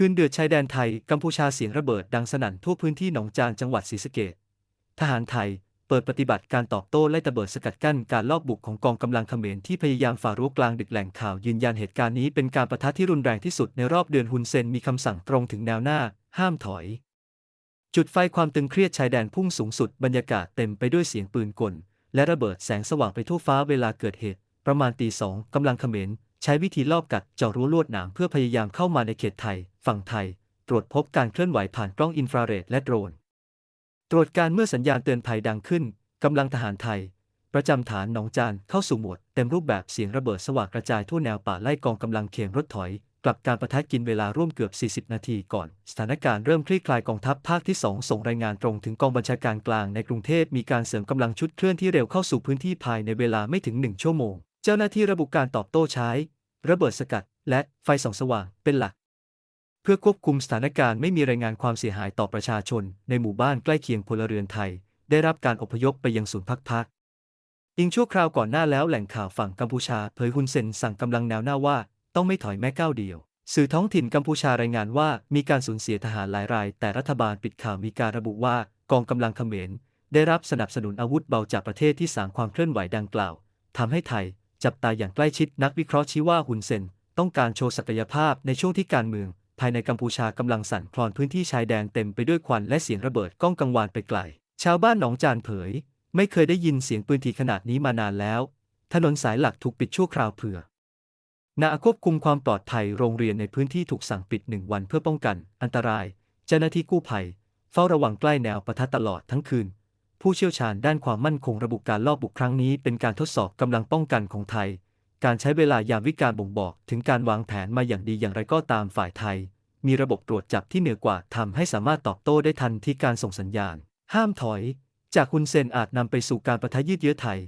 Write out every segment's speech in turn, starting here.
คืนเดือดชายแดนไทย กัมพูชาเสียงระเบิดดังสนั่นทั่วพื้นที่หนองจานจังหวัดศรีสะเกษทหารไทย เปิดปฏิบัติการตอบโต้ไล่ตะเบิดสกัดกั้นการลอบบุกของกองกำลังเขมรที่พยายามฝ่ารั้วกลางดึกแหล่งข่าวยืนยันเหตุการณ์นี้เป็นการประทะที่รุนแรงที่สุดในรอบเดือนฮุนเซนมีคำสั่งตรงถึงแนวหน้า ห้ามถอย จุดไฟความตึงเครียดชายแดนพุ่งสูงสุดบรรยากาศเต็มไปด้วยเสียงปืนกล และระเบิดแสงสว่างไปทั่วฟ้าเวลาเกิดเหตุ ประมาณตีสองกำลังเขมร ใช้วิธีลอบกัดเจาะรั้วลวดหนามเพื่อพยายามเข้ามาในเขตไทย ฝั่งไทย ตรวจพบการเคลื่อนไหวผ่านกล้องอินฟราเรดและโดรน ตรวจการเมื่อสัญญาณเตือนภัยดังขึ้นกำลังทหารไทย ประจำฐานหนองจานเข้าสู่หมวดเต็มรูปแบบเสียงระเบิดสว่างกระจายทั่วแนวป่าไล่กองกำลังเขียงรถถอย กลับการประทะกินเวลาร่วมเกือบ 40 นาทีก่อน สถานการณ์เริ่มคลี่คลายกองทัพภาคที่ 2 ส่งรายงานตรงถึงกองบัญชาการกลางในกรุงเทพมีการเสริมกำลังชุดเคลื่อนที่เร็วเข้าสู่พื้นที่ภายในเวลาไม่ถึง1ชั่วโมง เจ้าหน้าที่ระบุการตอบโต้ใช้ ระเบิดสกัด และไฟส่องสว่างเป็นหลัก เพื่อควบคุมสถานการณ์ไม่มีรายงานความเสียหายต่อประชาชน ในหมู่บ้านใกล้เคียงพลเรือนไทย ได้รับการอพยพไปยังศูนย์พักพักอิงชั่วคราวก่อนหน้าแล้วแหล่งข่าวฝั่งกัมพูชาเผยฮุนเซนสั่งกำลังแนวหน้าว่า ต้องไม่ถอยแม้ก้าวเดียวสื่อท้องถิ่นกัมพูชารายงานว่ามีการสูญเสียทหารหลายราย แต่รัฐบาลปิดข่าวมีการระบุว่ากองกำลังเขมร ได้รับสนับสนุนอาวุธเบาจากประเทศที่สางความเคลื่อนไหวดังกล่าวทำให้ไทย จับตาอย่างใกล้ชิดนักวิเคราะห์ชี้ว่าฮุนเซนต้องการโชว์ศักยภาพในช่วงที่การเมือง ภายในกัมพูชากำลังสั่นคลอนพื้นที่ชายแดนเต็มไปด้วยควันและเสียงระเบิดก้องกังวานไปไกล ชาวบ้านหนองจานเผย ไม่เคยได้ยินเสียงปืนทีขนาดนี้มานานแล้ว ถนนสายหลักถูกปิดชั่วคราวเผื่อนาควบคุมความปลอดภัยโรงเรียนในพื้นที่ถูกสั่งปิดหนึ่งวันเพื่อป้องกัน อันตราย เจ้าหน้าที่กู้ภัย เฝ้าระวังใกล้แนวปะทะตลอดทั้งคืน ผู้เชี่ยวชาญด้านความมั่นคงระบุการลอบบุกครั้งนี้เป็นการทดสอบกำลังป้องกันของไทย การใช้เวลายามวิการบ่งบอกถึงการวางแผนมาอย่างดีอย่างไรก็ตามฝ่ายไทย มีระบบตรวจจับที่เหนือกว่าทำให้สามารถตอบโต้ได้ทันที่การส่งสัญญาณ ห้ามถอย จากคุณเซนอาจนำไปสู่การประทะยืดเยื้อไทย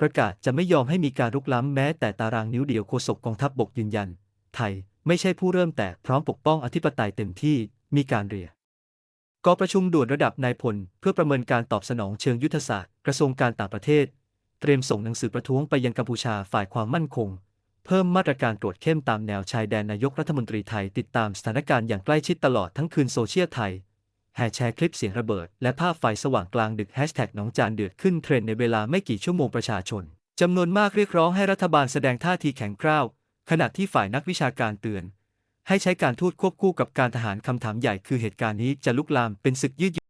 ประกาศจะไม่ยอมให้มีการรุกล้ำแม้แต่ตารางนิ้วเดียวโฆษกกองทัพบบกยืนยัน ไทยไม่ใช่ผู้เริ่มแต่พร้อมปกป้องอธิปไตยเต็มที่มีการเรีย กประชุมด่วนระดับนายพล เพื่อประเมินการตอบสนองเชิงยุทธศาสตร์ กระทรวงการต่างประเทศ เตรียมส่งหนังสือประท้วงไปยังกัมพูชาฝ่ายความมั่นคง เพิ่มมาตรการตรวจเข้มตามแนวชายแดนนายกรัฐมนตรีไทยติดตามสถานการณ์อย่างใกล้ชิดตลอดทั้งคืนโซเชียลไทยแห่แชร์คลิปเสียงระเบิด และภาพไฟสว่างกลางดึกแฮชแท็กน้องจานเดือดขึ้นเทรนในเวลาไม่กี่ชั่วโมงประชาชนจำนวนมากเรียกร้องให้รัฐบาลแสดงท่าทีแข็งกร้าวขณะที่ฝ่ายนักวิชาการเตือน ให้ใช้การทูตควบคู่กับการทหารคำถามใหญ่คือเหตุการณ์นี้จะลุกลามเป็นศึกยืด